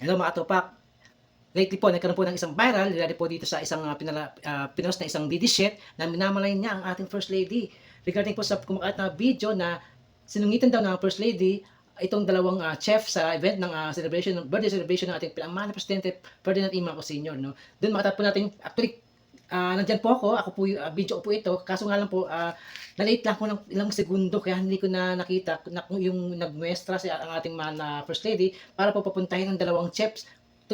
Hello mga atopak. Lately po, nagkaroon po ng isang viral, dahil po dito sa isang uh, pinala, ah, pinost na isang DD shit na minamalay niya ang ating First Lady. Regarding po sa kumakaat na video na sinungitan daw ng First Lady itong dalawang ah, chef sa event ng ah, celebration, birthday celebration ng ating pinamahal na Presidente Ferdinand E. Marcos Sr. No? Doon makatap po natin, actually, ah nandyan po ako, ako po, ah, video ko po ito, kaso nga lang po, ah na-late lang po ng ilang segundo, kaya hindi ko na nakita na yung nagmuestra si ang ating mahal na First Lady para po papuntahin ng dalawang chefs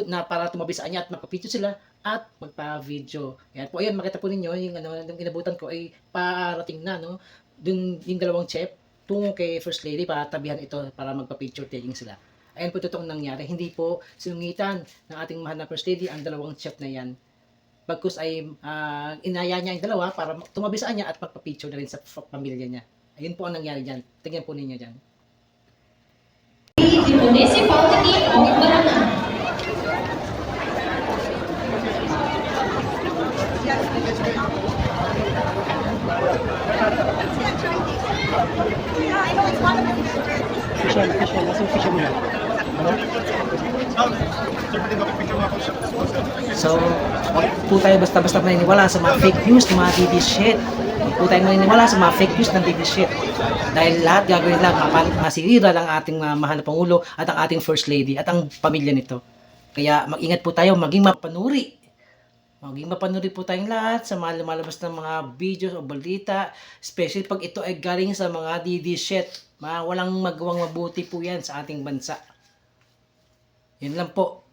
na para tumabi sa kanya at magpa-picture sila at magpa-video. Yan po, ayun, makita po ninyo, yung ano, yung inabutan ko ay parating na, no? Dun, yung dalawang chef, tungo kay First Lady para tabihan ito para magpa-picture taking sila. Ayan po totoong nangyari. Hindi po sinungitan ng ating mahal na First Lady ang dalawang chef na yan. Bagkus ay ah, inaya niya yung dalawa para tumabi sa kanya at magpa-picture na rin sa pamilya niya. Ayun po ang nangyari dyan. Tingnan po ninyo dyan. So, wag po tayo basta-basta maniniwala sa mga fake news ng mga DD shit. Wag po tayo maniniwala sa mga fake news ng DD shit. Dahil lahat gagawin lang, masirira lang ating uh, mahal na Pangulo at ang ating First Lady at ang pamilya nito. Kaya mag-ingat po tayo, maging mapanuri. Maging mapanuri po tayong lahat sa mga lumalabas ng mga videos o balita. Especially pag ito ay galing sa mga DD shit. Mga walang magawang mabuti po yan sa ating bansa. Yun lang po.